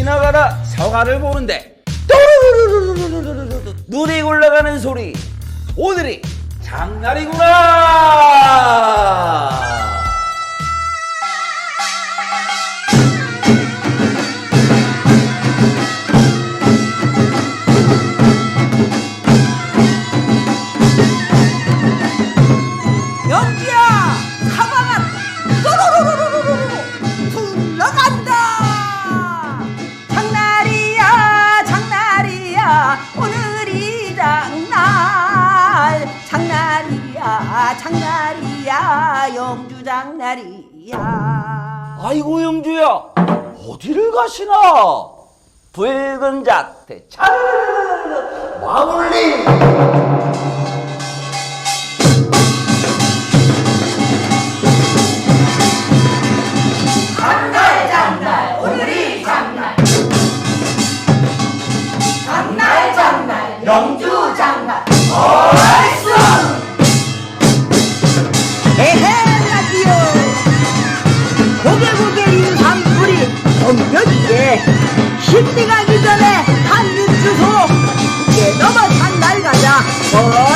지나가다 사과를 보는데 또르르르르르르르 눈이 굴러가는 소리. 오늘이 장날이구나! 오늘이 장날 장날이야 장날이야 영주 장날이야 아이고 영주야 어디를 가시나 붉은 자태 차 영주 장관. 얼쑤 에헤 라디오! 고개고개 인삼불이 덤벼지게 예. 십리가기 전에 한입 주소. 이제 넘어산 날 가자. 어.